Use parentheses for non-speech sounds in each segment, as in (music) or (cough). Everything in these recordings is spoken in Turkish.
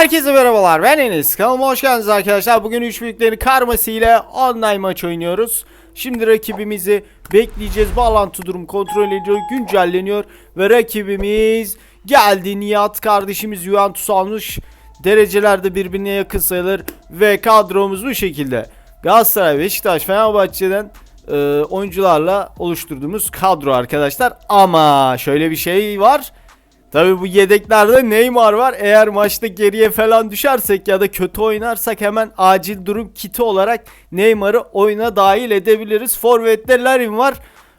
Herkese merhabalar ben Enes kanalıma hoş geldiniz arkadaşlar. Bugün 3 büyükleri karması ile online maç oynuyoruz. Şimdi rakibimizi bekleyeceğiz. Bağlantı durum kontrol ediyor güncelleniyor ve rakibimiz geldi. Nihat kardeşimiz Juventus almış. Derecelerde birbirine yakın sayılır ve kadromuz bu şekilde. Galatasaray, Beşiktaş, Fenerbahçe'den e, oyuncularla oluşturduğumuz kadro arkadaşlar. Ama şöyle bir şey var Tabi bu yedeklerde Neymar var. Eğer maçta geriye falan düşersek ya da kötü oynarsak hemen acil durum kiti olarak Neymar'ı oyuna dahil edebiliriz. Forvet'te Larin var.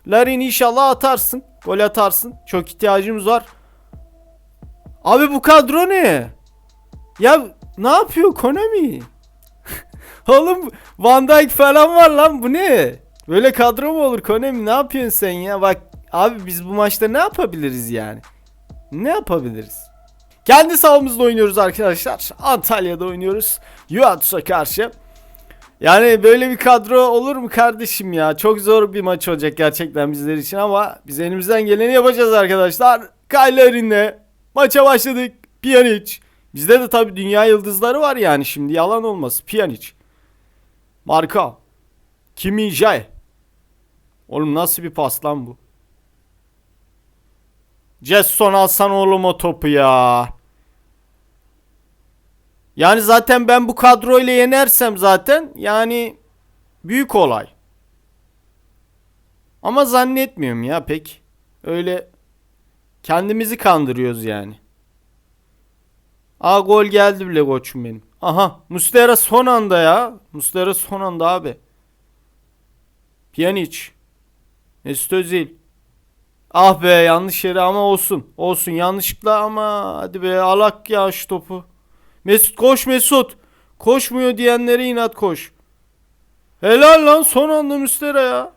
Larin inşallah atarsın. Gol atarsın. Çok ihtiyacımız var. Abi bu kadro ne? Ya ne yapıyor Konami? (laughs) Oğlum Van Dijk falan var lan bu ne? Böyle kadro mu olur Konami? Ne yapıyorsun sen ya? Bak abi biz bu maçta ne yapabiliriz yani? Ne yapabiliriz? Kendi sahamızda oynuyoruz arkadaşlar. Antalya'da oynuyoruz. Juventus'a karşı. Yani böyle bir kadro olur mu kardeşim ya? Çok zor bir maç olacak gerçekten bizler için ama biz elimizden geleni yapacağız arkadaşlar. Kaylarine maça başladık. Pjanic. Bizde de tabii dünya yıldızları var yani şimdi yalan olmaz. Pjanic. Marka. Kimi Jae. Oğlum nasıl bir pas lan bu? Jetson alsan oğlum o topu ya. Yani zaten ben bu kadroyla yenersem zaten yani büyük olay. Ama zannetmiyorum ya pek. Öyle kendimizi kandırıyoruz yani. Aa gol geldi bile koçum benim. Aha Mustera son anda ya. Mustera son anda abi. Pjanic. Mesut Özil. Ah be yanlış yere ama olsun. Olsun yanlışlıkla ama hadi be alak ya şu topu. Mesut koş Mesut. Koşmuyor diyenlere inat koş. Helal lan son anda Müstera ya.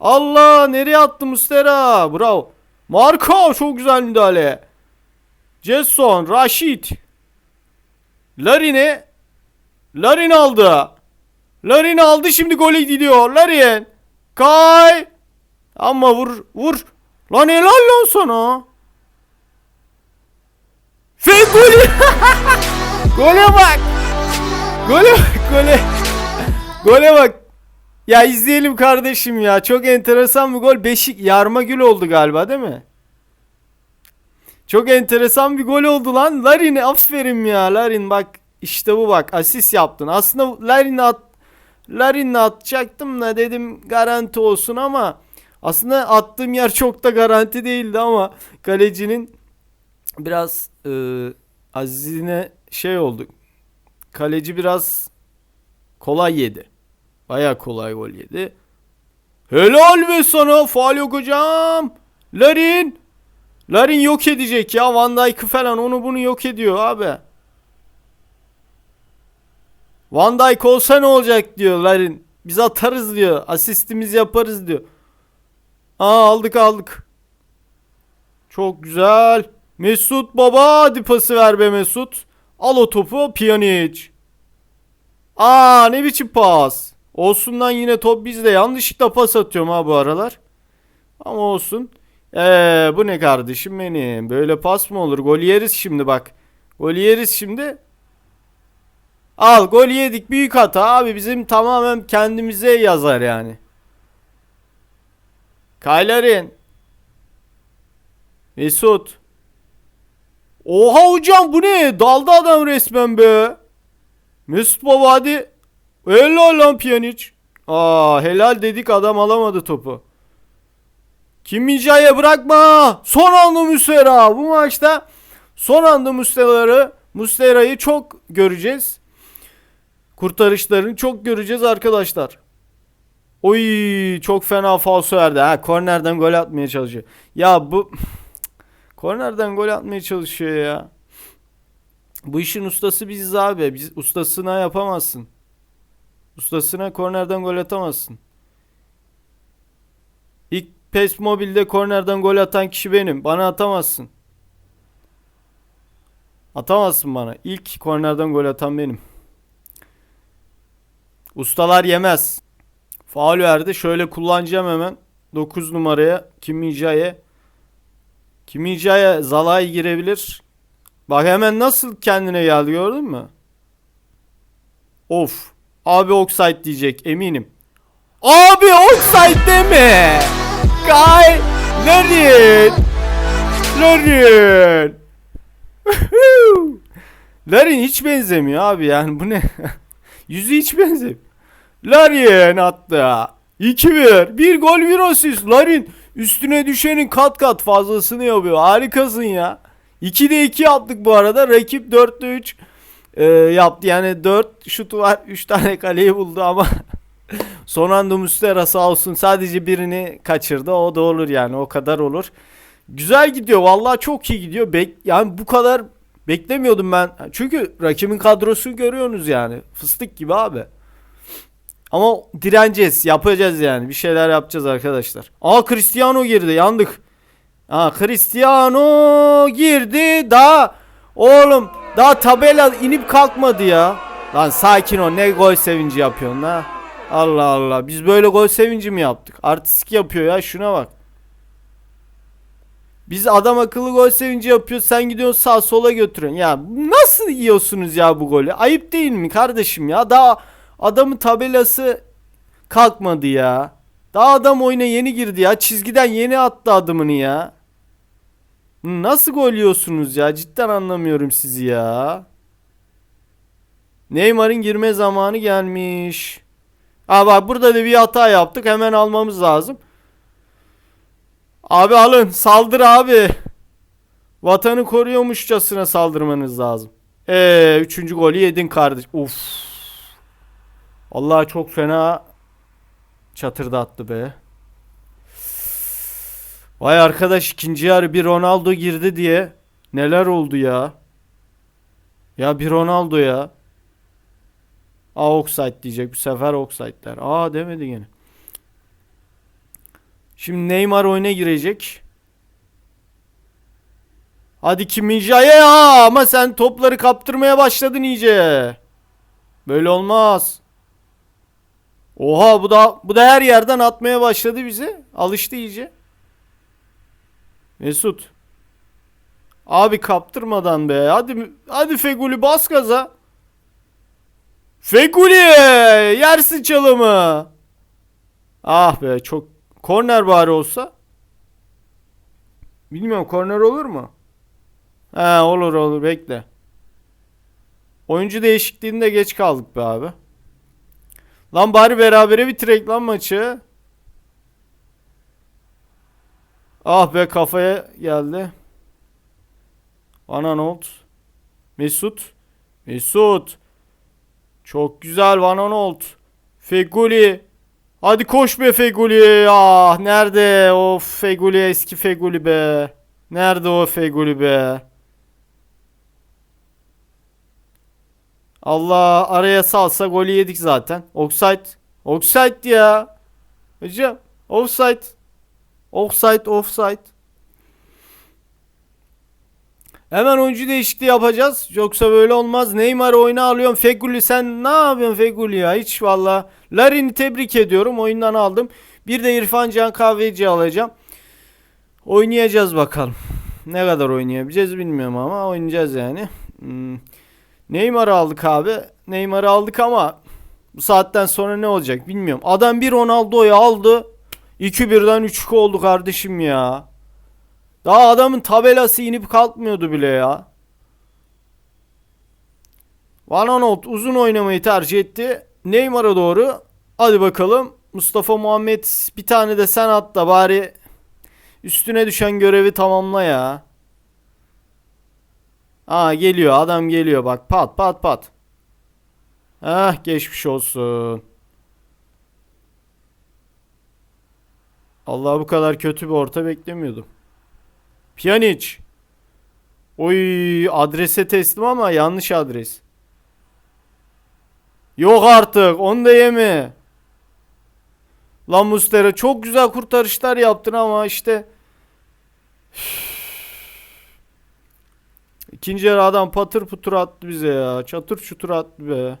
Allah nereye attı Müstera? Bravo. Marco çok güzel müdahale. Jetson, Rashid. Larin'e Larin aldı. Larin aldı şimdi gole gidiyor. Larin. Kay. Ama vur vur. Lan helal lan sana. Ve golü. (laughs) gole bak. Gole bak gole. Gole bak. Ya izleyelim kardeşim ya. Çok enteresan bir gol. Beşik yarma gül oldu galiba değil mi? Çok enteresan bir gol oldu lan. Larin aferin ya. Larin bak işte bu bak asist yaptın. Aslında Larin'i at Larin'le atacaktım da dedim garanti olsun ama aslında attığım yer çok da garanti değildi ama kalecinin biraz e, azizine şey oldu. Kaleci biraz kolay yedi. Baya kolay gol yedi. Helal be sana. Faal yok hocam. Larin. Larin yok edecek ya. Van Dijk'ı falan onu bunu yok ediyor abi. Van Dijk olsa ne olacak diyor Larin. Biz atarız diyor. Asistimizi yaparız diyor. Aa aldık aldık. Çok güzel. Mesut baba hadi pası ver be Mesut. Al o topu Pjanic. Aa ne biçim pas. Olsundan yine top bizde. Yanlışlıkla pas atıyorum ha bu aralar. Ama olsun. Eee bu ne kardeşim benim. Böyle pas mı olur? Gol yeriz şimdi bak. Gol yeriz şimdi. Al gol yedik. Büyük hata abi. Bizim tamamen kendimize yazar yani. Kaylarin. Mesut. Oha hocam bu ne? Daldı adam resmen be. Mesut baba hadi. Helal lan Pjanic. Aa helal dedik adam alamadı topu. Kim Minja'ya bırakma. Son anda Muslera. Bu maçta son anda Muslera'yı Muslera'yı çok göreceğiz. Kurtarışlarını çok göreceğiz arkadaşlar. Oy çok fena falso verdi. Ha kornerden gol atmaya çalışıyor. Ya bu kornerden gol atmaya çalışıyor ya. Bu işin ustası biziz abi. Biz ustasına yapamazsın. Ustasına kornerden gol atamazsın. İlk PES Mobile'de kornerden gol atan kişi benim. Bana atamazsın. Atamazsın bana. İlk kornerden gol atan benim. Ustalar yemez. Faul verdi. Şöyle kullanacağım hemen. 9 numaraya Kim Min-jae. Kim Min-jae Zalai girebilir. Bak hemen nasıl kendine geldi gördün mü? Of. Abi offside diyecek eminim. Abi offside deme. Kay. Larin. Larin. Larin hiç benzemiyor abi yani bu ne? (laughs) Yüzü hiç benzemiyor. Larin attı. 2-1. Bir gol bir asist. Larin üstüne düşenin kat kat fazlasını yapıyor. Harikasın ya. 2'de 2 yaptık bu arada. Rakip 4'te 3 e, yaptı. Yani 4 şutu var. 3 tane kaleyi buldu ama (laughs) son anda Mustera sağ olsun sadece birini kaçırdı. O da olur yani. O kadar olur. Güzel gidiyor. Vallahi çok iyi gidiyor. Bek yani bu kadar beklemiyordum ben. Çünkü rakibin kadrosunu görüyorsunuz yani. Fıstık gibi abi. Ama direneceğiz. Yapacağız yani. Bir şeyler yapacağız arkadaşlar. Aa Cristiano girdi. Yandık. Aa Cristiano girdi. Daha oğlum daha tabela inip kalkmadı ya. Lan sakin ol. Ne gol sevinci yapıyorsun ha? Allah Allah. Biz böyle gol sevinci mi yaptık? Artistik yapıyor ya. Şuna bak. Biz adam akıllı gol sevinci yapıyor. Sen gidiyorsun sağ sola götürüyorsun. Ya nasıl yiyorsunuz ya bu golü? Ayıp değil mi kardeşim ya? Daha adamın tabelası kalkmadı ya. Daha adam oyuna yeni girdi ya. Çizgiden yeni attı adımını ya. Nasıl gol yiyorsunuz ya? Cidden anlamıyorum sizi ya. Neymar'ın girme zamanı gelmiş. Aa bak burada da bir hata yaptık. Hemen almamız lazım. Abi alın. Saldır abi. Vatanı koruyormuşçasına saldırmanız lazım. Eee üçüncü golü yedin kardeş. Uf. Allah çok fena çatırdattı be. Vay arkadaş ikinci yarı bir Ronaldo girdi diye neler oldu ya. Ya bir Ronaldo ya. Aa offside diyecek bu sefer offside der. Aa demedi gene. Şimdi Neymar oyuna girecek. Hadi Kim Min-jae ya ama sen topları kaptırmaya başladın iyice. Böyle olmaz. Oha bu da bu da her yerden atmaya başladı bize. Alıştı iyice. Mesut. Abi kaptırmadan be. Hadi hadi Feguli bas gaza. Feguli yersin çalımı. Ah be çok korner bari olsa. Bilmiyorum korner olur mu? He olur olur bekle. Oyuncu değişikliğinde geç kaldık be abi. Lan bari berabere bitirek lan maçı. Ah be kafaya geldi. Van Aanholt. Mesut. Mesut. Çok güzel Van Aanholt. Feguli. Hadi koş be Feguli. Ah nerede o Feguli eski Feguli be. Nerede o Feguli be. Allah araya salsa golü yedik zaten. Offside. Offside ya. Hocam offside. Offside offside. Hemen oyuncu değişikliği yapacağız. Yoksa böyle olmaz. Neymar oyuna alıyorum. Feguli sen ne yapıyorsun Feguli ya? Hiç valla. Larin'i tebrik ediyorum. Oyundan aldım. Bir de İrfan Can Kahveci alacağım. Oynayacağız bakalım. Ne kadar oynayabileceğiz bilmiyorum ama oynayacağız yani. Hmm. Neymar'ı aldık abi. Neymar'ı aldık ama bu saatten sonra ne olacak bilmiyorum. Adam bir Ronaldo'yu aldı. 2-1'den 3-2 oldu kardeşim ya. Daha adamın tabelası inip kalkmıyordu bile ya. Van Aanholt uzun oynamayı tercih etti. Neymar'a doğru. Hadi bakalım. Mustafa Muhammed bir tane de sen at da bari üstüne düşen görevi tamamla ya. Aa geliyor adam geliyor bak pat pat pat. Ah geçmiş olsun. Allah bu kadar kötü bir orta beklemiyordum. Pjanic. Oy adrese teslim ama yanlış adres. Yok artık onu da yeme. Lan Mustera çok güzel kurtarışlar yaptın ama işte. İkinci yarı adam patır putur attı bize ya. Çatır çutur attı be.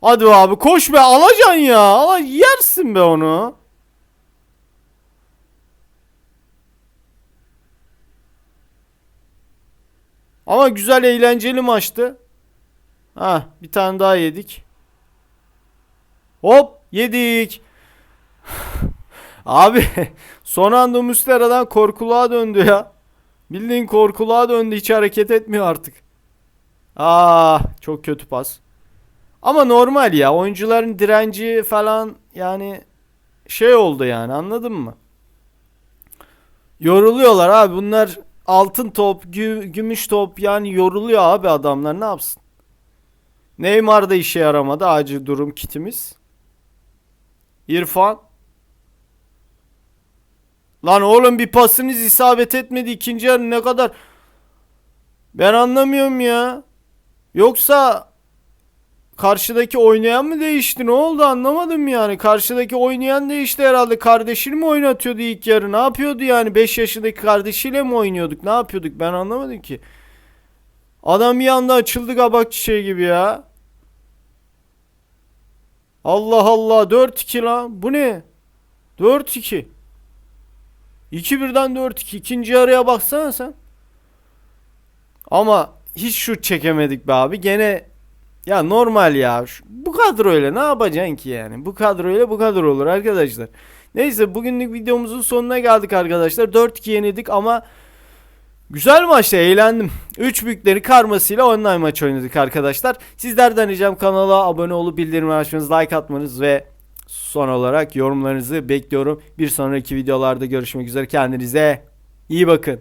Hadi abi koş be alacaksın ya. Ala yersin be onu. Ama güzel eğlenceli maçtı. Ha bir tane daha yedik. Hop yedik. (laughs) Abi (laughs) son anda Muslera'dan korkuluğa döndü ya. Bildiğin korkuluğa döndü hiç hareket etmiyor artık. Ah çok kötü pas. Ama normal ya oyuncuların direnci falan yani şey oldu yani anladın mı? Yoruluyorlar abi bunlar altın top, gü- gümüş top yani yoruluyor abi adamlar ne yapsın? Neymar da işe yaramadı acil durum kitimiz. İrfan. Lan oğlum bir pasınız isabet etmedi ikinci yarı ne kadar ben anlamıyorum ya. Yoksa karşıdaki oynayan mı değişti? Ne oldu anlamadım yani. Karşıdaki oynayan değişti herhalde. Kardeşini mi oynatıyordu ilk yarı? Ne yapıyordu yani? 5 yaşındaki kardeşiyle mi oynuyorduk? Ne yapıyorduk? Ben anlamadım ki. Adam bir anda açıldı kabak çiçeği gibi ya. Allah Allah 4-2 lan. Bu ne? 4-2. 2-1'den 4-2. İkinci yarıya baksana sen. Ama hiç şut çekemedik be abi. Gene ya normal ya. Şu- Bu kadroyla ne yapacaksın ki yani? Bu kadroyla bu kadro olur arkadaşlar. Neyse bugünlük videomuzun sonuna geldik arkadaşlar. 4-2 yenildik ama güzel maçtı eğlendim. 3 büyükleri karmasıyla online maç oynadık arkadaşlar. Sizlerden ricam kanala abone olup bildirim açmanız, like atmanız ve son olarak yorumlarınızı bekliyorum. Bir sonraki videolarda görüşmek üzere. Kendinize iyi bakın.